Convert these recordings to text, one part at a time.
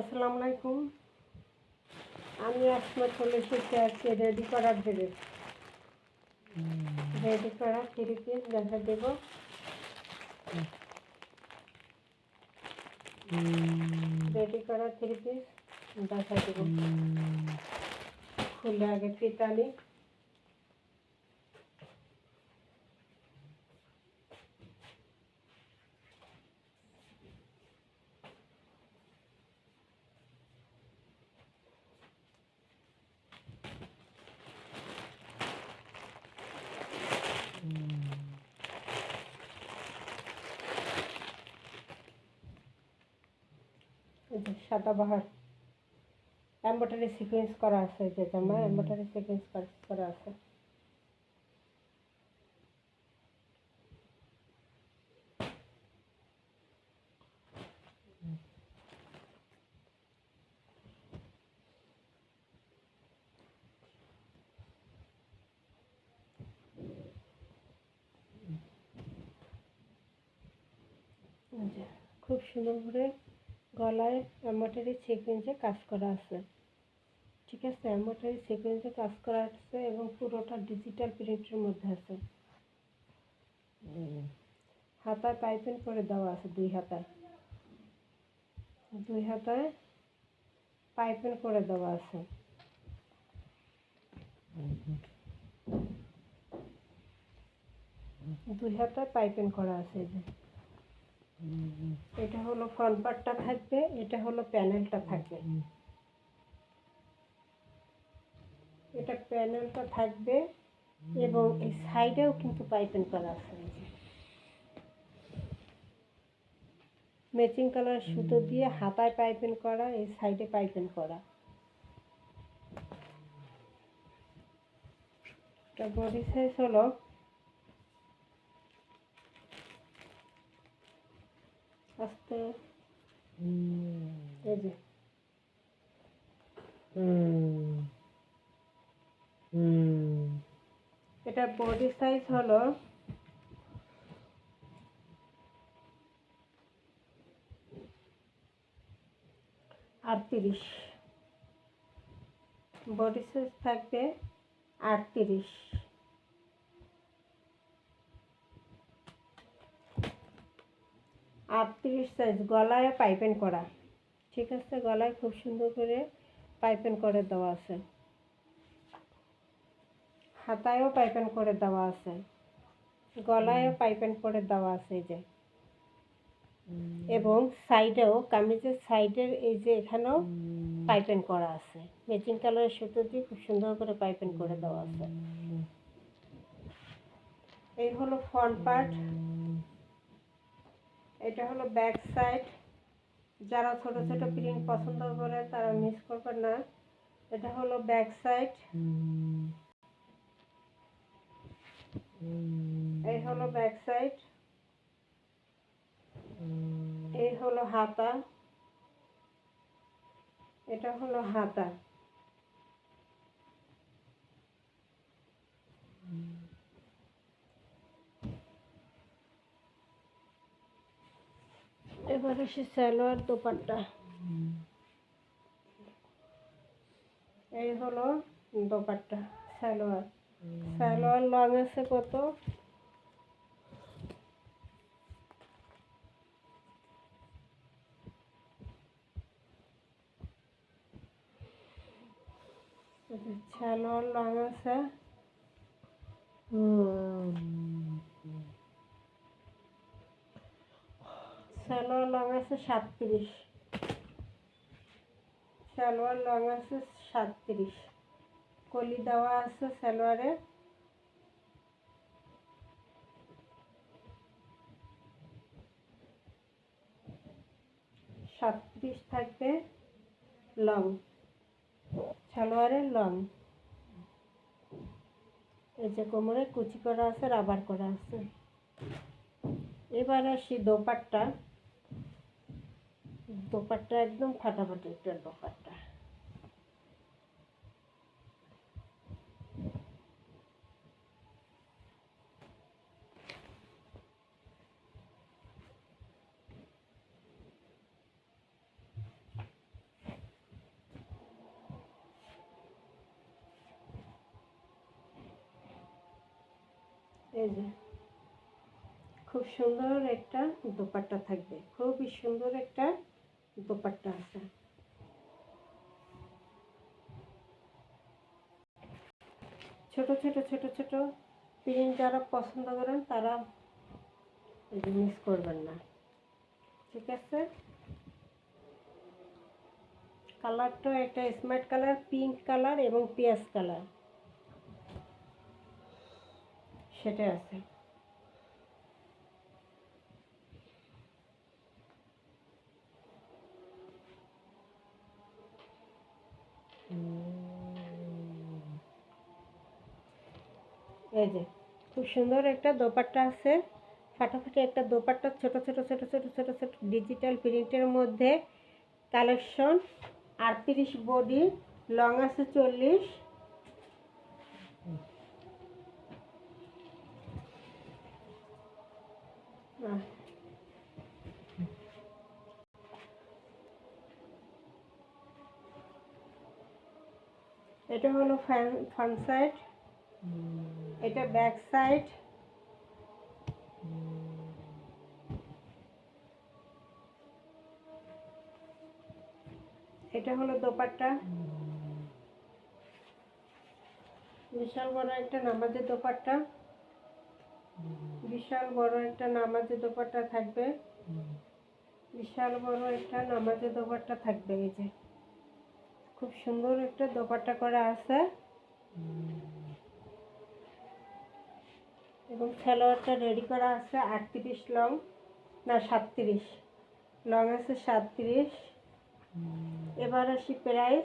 আসসালামু আলাইকুম। আমি আসমা চলে এসেছি আজকে রেডি করার ভেবে রেডি করা ফিরে পিস দেখা দেব। রেডি করা থ্রি পিস দেখা দেব। খুলে আগে পিতালি এই যে সাদা বাহার। এম্বয়ডারি সিকোয়েন্স করা আছে এই যে জামা এম্বয়ডারি সিকোয়েন্স করা আছে। খুব সুন্দর করে গলায় এম্বয়ডারি সিকোয়েন্সে কাজ করা আছে। ঠিক আছে এম্বয়ডারি সিকোয়েন্সে কাজ করা আছে এবং পুরোটা ডিজিটাল প্রিন্টের মধ্যে আছে। হাতায় পাইপিং করে দেওয়া আছে দুই হাতায়। দুই হাতায় পাইপিং করে দেওয়া আছে। দুই হাতায় পাইপিং করা আছে এই যে। এটা হলো ফ্রন্ট পার্টটা থাকবে, এটা হলো প্যানেলটা থাকবে। এটা প্যানেলটা থাকবে এবং এই সাইডেও কিন্তু পাইপিং করা আছে। ম্যাচিং কালার সুতো দিয়ে হাতায় পাইপিং করা, এই সাইডে পাইপিং করা। বডি সাইজ হলো আস্তে। এই যে। এটা বডি সাইজ হলো আটত্রিশ। বডি সাইজ থাকবে আটত্রিশ। আটত্রিশ সাইজ গলায় পাইপেন করা। ঠিক আছে, গলায় খুব সুন্দর করে পাইপেন করে দেওয়া আছে। হাতায়ও পাইপেন করে দেওয়া আছে। গলায়ও পাইপেন করে দেওয়া আছে এই যে। এবং সাইডেও, কামিজের সাইডের এই যে এখানেও পাইপেন করা আছে। ম্যাচিং কালারের সুতো দিয়ে খুব সুন্দর করে পাইপেন করে দেওয়া আছে। এই হলো ফ্রন্ট পার্ট। এটা হলো ব্যাক সাইড যারা ছোট ছোট প্রিন্ট পছন্দ করে, তারা মিস করবে না। এটা হলো ব্যাক সাইড এই হলো ব্যাক সাইড এই হলো হাতা। এটা হলো হাতা। এবার আসি সালোয়ার দোপাট্টা। এই হলো দোপাট্টা সালোয়ার সালোয়ার লং আছে কত? সালোয়ার লং আছে। সালোয়ার লং আছে সাতত্রিশ। সালোয়ার লং আছে সাতত্রিশ। কলি দেওয়া আছে সালোয়ারে। সাতত্রিশ থাকবে লং। সালোয়ারের লং। এই যে কোমরে কুচি করা আছে, রাবার করা আছে। এবার আসি দোপাট্টা। দোপাট্টা একদম ফাটাফাটি, একটা দোপাট্টা। এই যে, খুব সুন্দর একটা দোপাট্টা থাকবে, খুবই সুন্দর একটা দোপাট্টা আছে। ছোট ছোট ছোট ছোট প্রিন্ট যারা পছন্দ করেন, তারা মিস করবেন না। ঠিক আছে? কালারটা একটা স্মার্ট কালার পিঙ্ক কালার এবং পিঁয়াজ কালার সেটা আছে। এই যে, খুব সুন্দর একটা দোপাট্টা আছে। ফাটাফাটি একটা দোপাট্টা, ছোট ছোট ছোট ছোট ছোট ছোট ডিজিটাল প্রিন্টের মধ্যে কালেকশন আটত্রিশ বডি লং আছে চল্লিশ। আহ। এটা হলো ফ্রন্ট সাইড। এটা ব্যাক সাইড। এটা হলো দোপাট্টা। বিশাল বড় একটা নামাজের দোপাট্টা। বিশাল বড় একটা নামাজের দোপাট্টা থাকবে। বিশাল বড় একটা নামাজের দোপাট্টা থাকবে এই যে। খুব সুন্দর একটা দোপাট্টা করা আছে। এবং সালোয়ারটা রেডি করা আছে আটত্রিশ লং না সাতত্রিশ। লং আছে সাতত্রিশ। এবার আসি প্রাইস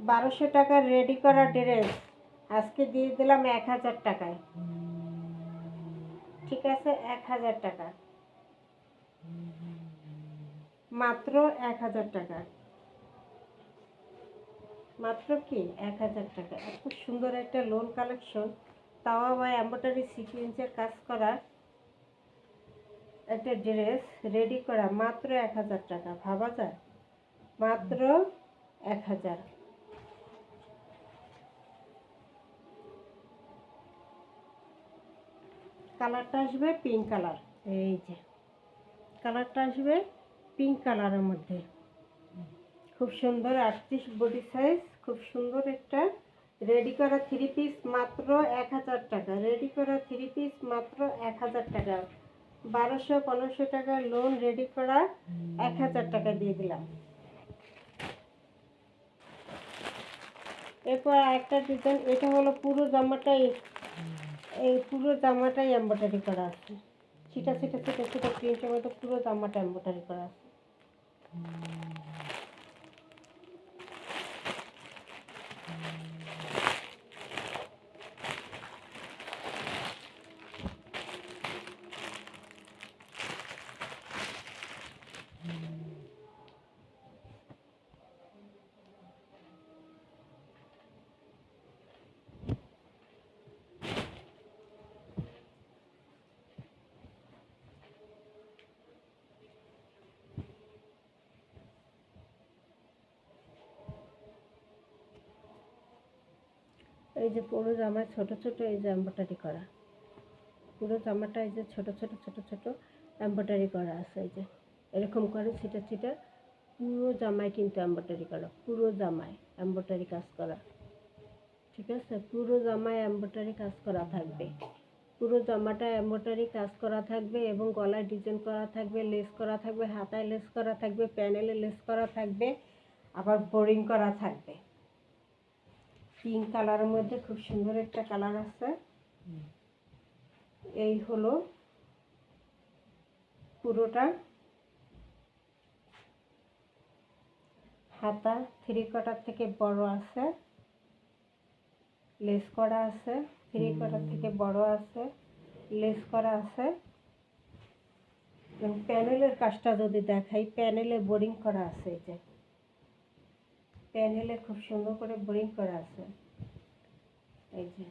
বারোশো টাকার রেডি করা ড্রেস আজকে দিয়ে দিলাম এক হাজার টাকায়। ঠিক আছে, এক হাজার টাকা। মাত্র এক হাজার টাকা। মাত্র কি? এক হাজার টাকা। এত সুন্দর একটা লোন কালেকশন তাও আবার এম্ব্রয়ডারি সিকুয়েন্সের কাজ করা একটা ড্রেস রেডি করা মাত্র এক হাজার টাকা। ভাবা যায়? মাত্র এক হাজার। কালারটা আসবে পিঙ্ক কালার এই যে। কালারটা আসবে পিঙ্ক কালারের মধ্যে। খুব সুন্দর আটত্রিশ বডি সাইজ খুব সুন্দর একটা। রেডি করা থ্রি পিস মাত্র এক হাজার টাকা। রেডি করা থ্রি পিস মাত্র এক হাজার টাকা। বারোশো পনেরোশো টাকার লোন রেডি করা এক হাজার টাকা দিয়ে দিলাম। এরপর একটা ডিজাইন এটা হলো পুরো জামাটাই, এই পুরো জামাটাই এম্ব্রয়ডারি করা আছে। ছিটা ছিটা ছিটা ছিটা প্রিন্টের মধ্যে পুরো জামাটা এম্ব্রয়ডারি করা আছে। Thank you. এই যে পুরো জামায় ছোট ছোট এই যে এম্ব্রয়ডারি করা। পুরো জামাটা এই যে ছোট ছোট ছোট ছোট এম্ব্রয়ডারি করা আছে এই যে। এরকম করে ছিটা ছিটা পুরো জামায় কিন্তু এম্ব্রয়ডারি করা, পুরো জামায় এম্ব্রয়ডারি কাজ করা। ঠিক আছে? পুরো জামায় এম্ব্রয়ডারি কাজ করা থাকবে। পুরো জামাটা এম্ব্রয়ডারি কাজ করা থাকবে এবং গলায় ডিজাইন করা থাকবে লেস করা থাকবে, হাতায় লেস করা থাকবে প্যানেলে লেস করা থাকবে, আবার বোরিং করা থাকবে। পিঙ্ক কালারের মধ্যে খুব সুন্দর একটা কালার আছে। এই হলো পুরোটা। হাতা থ্রি কোয়ার্টার থেকে বড় আছে। লেস করা আছে থ্রি কোয়ার্টার থেকে বড় আছে লেস করা আছে। এবং প্যানেলের কাজটা যদি দেখাই প্যানেলে বোরিং করা আছে এই যে। প্যানেলে খুব সুন্দর করে বোরিং করা আছে। এই যে,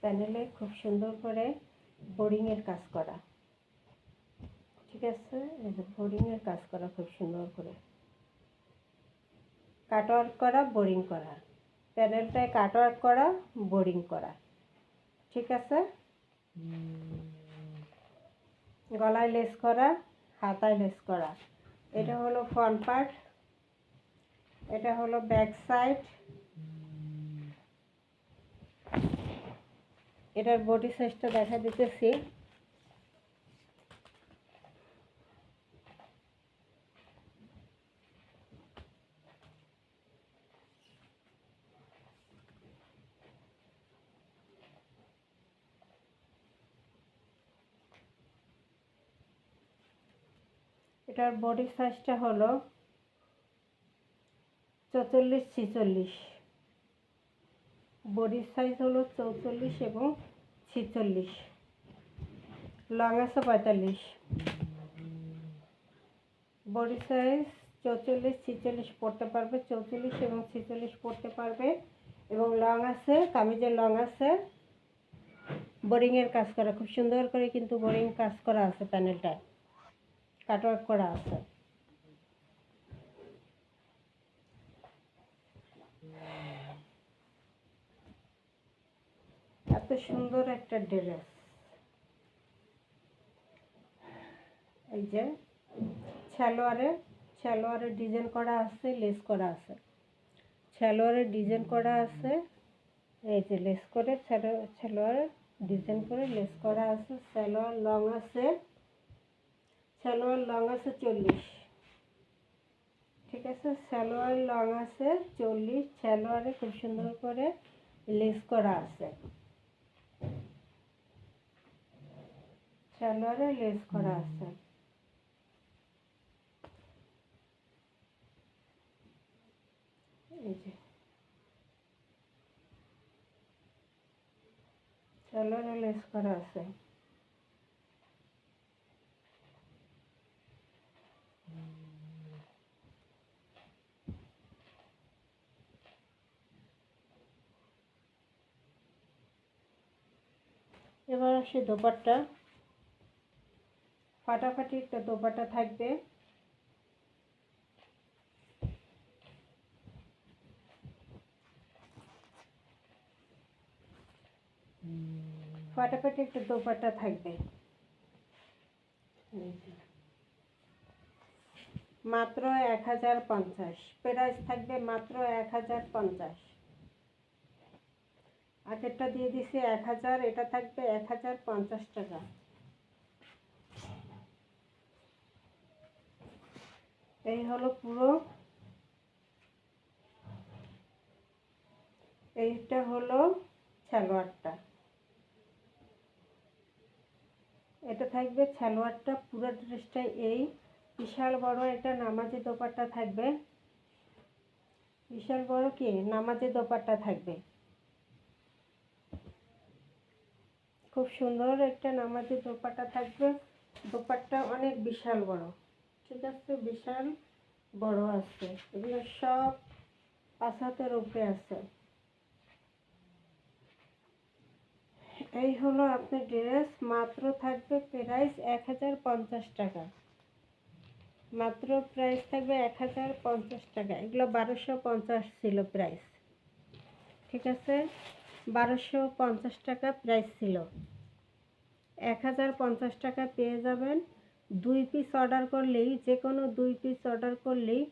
প্যানেলে খুব সুন্দর করে বোরিংয়ের কাজ করা। ঠিক আছে? এই যে বোরিংয়ের কাজ করা খুব সুন্দর করে। কাটওয়ার্ক করা, বোরিং করা। প্যানেলটায় কাটওয়ার্ক করা, বোরিং করা। ঠিক আছে? গলায় লেস করা, হাতায় লেস করা। এটা হলো ফ্রন্ট পার্ট এটা হলো ব্যাক সাইড। এটার বডি সাইজটা দেখা দিতেছি। এটার বডি সাইজটা হলো চৌচল্লিশ, ছিচল্লিশ। বডির সাইজ হলো চৌচল্লিশ এবং ছিচল্লিশ। লং আছে পঁয়তাল্লিশ। বডি সাইজ চৌচল্লিশ, ছিচল্লিশ পড়তে পারবে, চৌচল্লিশ এবং ছিচল্লিশ পড়তে পারবে। এবং লং আছে, কামিজের লং আছে। বোরিংয়ের কাজ করা, খুব সুন্দর করে কিন্তু বোরিং কাজ করা আছে প্যানেলটায় কাটওয়ার্ক করা আছে। এত সুন্দর একটা ড্রেস। এই যে সালোয়ারে সালোয়ারে ডিজাইন করা আছে, লেস করা আছে। সালোয়ারে ডিজাইন করা আছে, এই যে লেস করে সালোয়ারে ডিজাইন করে লেস করা আছে। সালোয়ার লং আছে, সালোয়ার লং আছে চল্লিশ। আছে, সালোয়ার লং আছে, চল্লিশ। সালোয়ারে খুব সুন্দর করে লেস করা আছে। সালোয়ারে লেস করা আছে। এই যে। লেস করা আছে। এবার আসে দোপাট্টা। ফাটাফাটি একটা দোপাট্টা থাকবে। ফাটাফাটি একটা দোপাট্টা থাকবে। মাত্র এক হাজার পঞ্চাশ। প্রাইস থাকবে মাত্র এক হাজার পঞ্চাশ। আগেরটা দিয়ে দিছি এক হাজার, এটা থাকবে এক হাজার পঞ্চাশ টাকা। এই হলো পুরো। এইটা হলো সালোয়ারটা এটা থাকবে সালোয়ারটা পুরো ড্রেসটা এই। বিশাল বড় এটা নামাজি দোপাট্টা থাকবে। বিশাল বড় কি? নামাজি দোপাট্টা থাকবে। খুব সুন্দর একটা নামাজি দোপাট্টা থাকবে। দোপাট্টা অনেক বিশাল বড়, ঠিক আছে? বিশাল বড় আছে। এগুলো সব পাঁচ উপরে আছে। এই হলো আপনার ড্রেস, মাত্র থাকবে প্রাইস এক হাজার পঞ্চাশ টাকা। মাত্র প্রাইস থাকবে এক হাজার পঞ্চাশ টাকা। এগুলো বারোশো পঞ্চাশ ছিল প্রাইস, ঠিক আছে? বারোশো পঞ্চাশ টাকা প্রাইস ছিল। এক হাজার পঞ্চাশ টাকা পেয়ে যাবেন। দুই পিস অর্ডার করলেই যে কোনো দুই পিস অর্ডার করলেই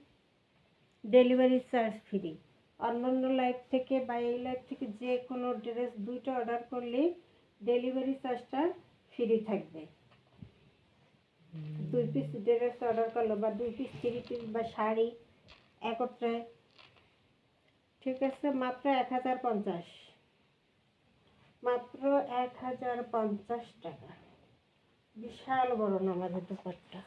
ডেলিভারি চার্জ ফ্রি অন্যান্য লাইফ থেকে বা এই লাইফ থেকে যে কোনো ড্রেস দুইটা অর্ডার করলেই ডেলিভারি চার্জটা ফ্রি থাকবে। দুই পিস ড্রেস অর্ডার করল বা দুই পিস থ্রি পিস বা শাড়ি একত্রে। ঠিক আছে মাত্র এক হাজার পঞ্চাশ। মাত্র এক হাজার পঞ্চাশ টাকা। বিশাল বড় আমাদের দোপাট্টা।